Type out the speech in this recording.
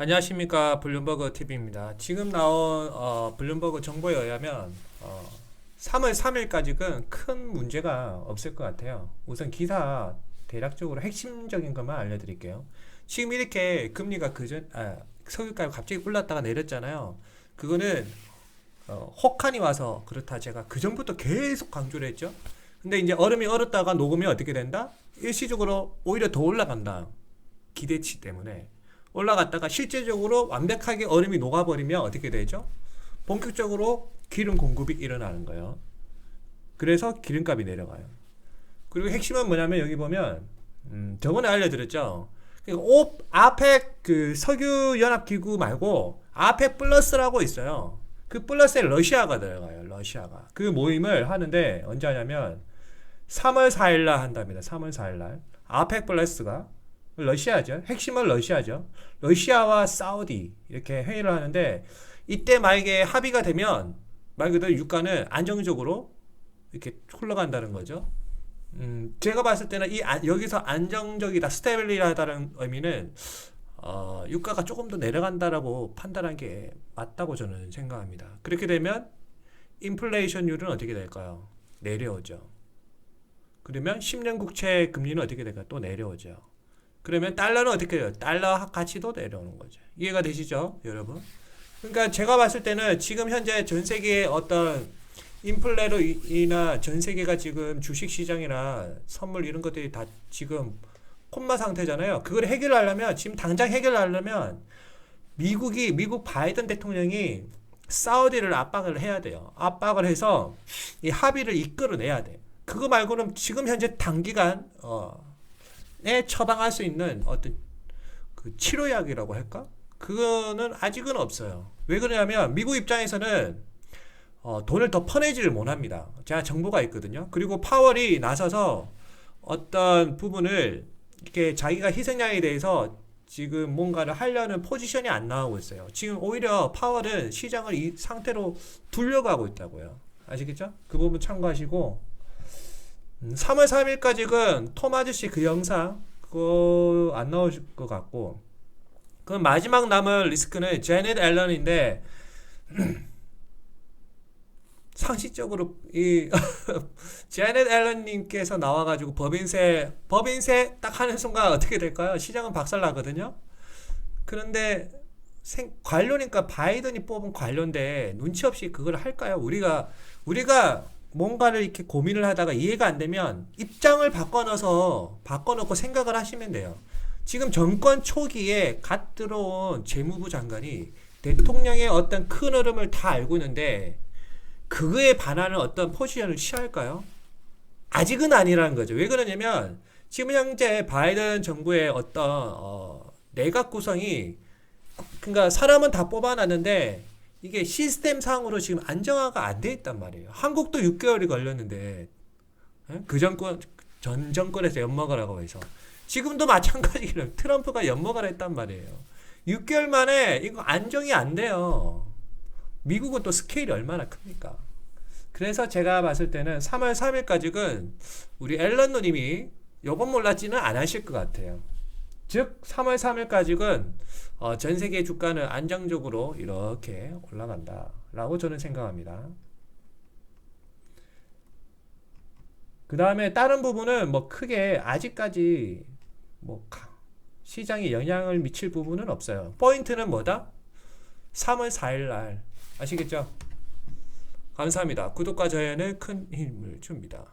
안녕하십니까 블룸버그 TV입니다. 지금 나온 어, 블룸버그 정보에 의하면 어, 3월 3일까지는 큰 문제가 없을 것 같아요. 우선 기사 대략적으로 핵심적인 것만 알려드릴게요. 지금 이렇게 금리가 그전 아, 석유가가 갑자기 올랐다가 내렸잖아요. 그거는 어, 혹한이 와서 그렇다 제가 그 전부터 계속 강조를 했죠. 근데 이제 얼음이 얼었다가 녹으면 어떻게 된다? 일시적으로 오히려 더 올라간다. 기대치 때문에. 올라갔다가 실제적으로 완벽하게 얼음이 녹아버리면 어떻게 되죠? 본격적으로 기름 공급이 일어나는 거예요. 그래서 기름값이 내려가요. 그리고 핵심은 뭐냐면 여기 보면 음, 저번에 알려드렸죠. 그러니까 오, 아펙 그 석유 연합 기구 말고 아펙 플러스라고 있어요. 그 플러스에 러시아가 들어가요. 러시아가 그 모임을 하는데 언제 하냐면 3월 4일 날 한답니다. 3월 4일 날 아펙 플러스가 러시아죠. 핵심은 러시아죠. 러시아와 사우디 이렇게 회의를 하는데 이때 만약에 합의가 되면 말 그대로 유가는 안정적으로 이렇게 흘러간다는 거죠. 음, 제가 봤을 때는 이 안- 여기서 안정적이다, 스테빌리하다는 의미는 어, 유가가 조금 더 내려간다라고 판단한 게 맞다고 저는 생각합니다. 그렇게 되면 인플레이션율은 어떻게 될까요? 내려오죠. 그러면 10년 국채 금리는 어떻게 될까요? 또 내려오죠. 그러면 달러는 어떻게 돼요? 달러 가치도 내려오는 거죠. 이해가 되시죠, 여러분? 그러니까 제가 봤을 때는 지금 현재 전 세계의 어떤 인플레로 이- 인한 전 세계가 지금 주식 시장이나 선물 이런 것들이 다 지금 콤마 상태잖아요. 그걸 해결하려면 지금 당장 해결하려면 미국이 미국 바이든 대통령이 사우디를 압박을 해야 돼요. 압박을 해서 이 합의를 이끌어내야 돼. 그거 말고는 지금 현재 단기간 어, 에 처방할 수 있는 어떤 그 치료약이라고 할까? 그거는 아직은 없어요. 왜 그러냐면 미국 입장에서는 어, 돈을 더 퍼내지를 못합니다. 제가 정보가 있거든요. 그리고 파월이 나서서 어떤 부분을 이렇게 자기가 희생양에 대해서 지금 뭔가를 하려는 포지션이 안 나오고 있어요. 지금 오히려 파월은 시장을 이 상태로 둘려가고 있다고요. 아시겠죠? 그 부분 참고하시고 음, 3월 3일까지는 톰 아저씨 그 영상 그거 안 나올 것 같고 그 마지막 남은 리스크는 제넷 앨런인데 상식적으로 이 제넷 앨런님께서 나와가지고 법인세 법인세 딱 하는 순간 어떻게 될까요? 시장은 박살나거든요. 그런데 생, 관료니까 바이든이 뽑은 관료인데 눈치 없이 그걸 할까요? 우리가 우리가 뭔가를 이렇게 고민을 하다가 이해가 안 되면 입장을 바꿔놓아서 바꿔놓고 생각을 하시면 돼요. 지금 정권 초기에 갓 들어온 재무부 장관이 대통령의 어떤 큰 흐름을 다 알고 있는데 그거에 반하는 어떤 포지션을 취할까요? 아직은 아니라는 거죠. 왜 그러냐면 지금 현재 바이든 정부의 어떤 어, 내각 구성이 그러니까 사람은 다 뽑아놨는데 이게 시스템 상으로 지금 안정화가 안 돼 있단 말이에요. 한국도 6개월이 걸렸는데 예? 그 정권 전 정권에서 엿먹으라고 해서 지금도 마찬가지로 트럼프가 엿먹으라 했단 말이에요. 6개월 만에 이거 안정이 안 돼요. 미국은 또 스케일이 얼마나 큽니까? 그래서 제가 봤을 때는 3월 3일까지는 우리 앨런 누님이 요번 몰랐지는 안 하실 것 같아요. 즉 3월 3일까지는 어, 전 세계 주가는 안정적으로 이렇게 올라간다라고 저는 생각합니다. 그 다음에 다른 부분은 뭐 크게 아직까지 뭐 가- 시장에 영향을 미칠 부분은 없어요. 포인트는 뭐다? 3월 4일 날 아시겠죠? 감사합니다. 구독과 좋아요는 큰 힘을 줍니다.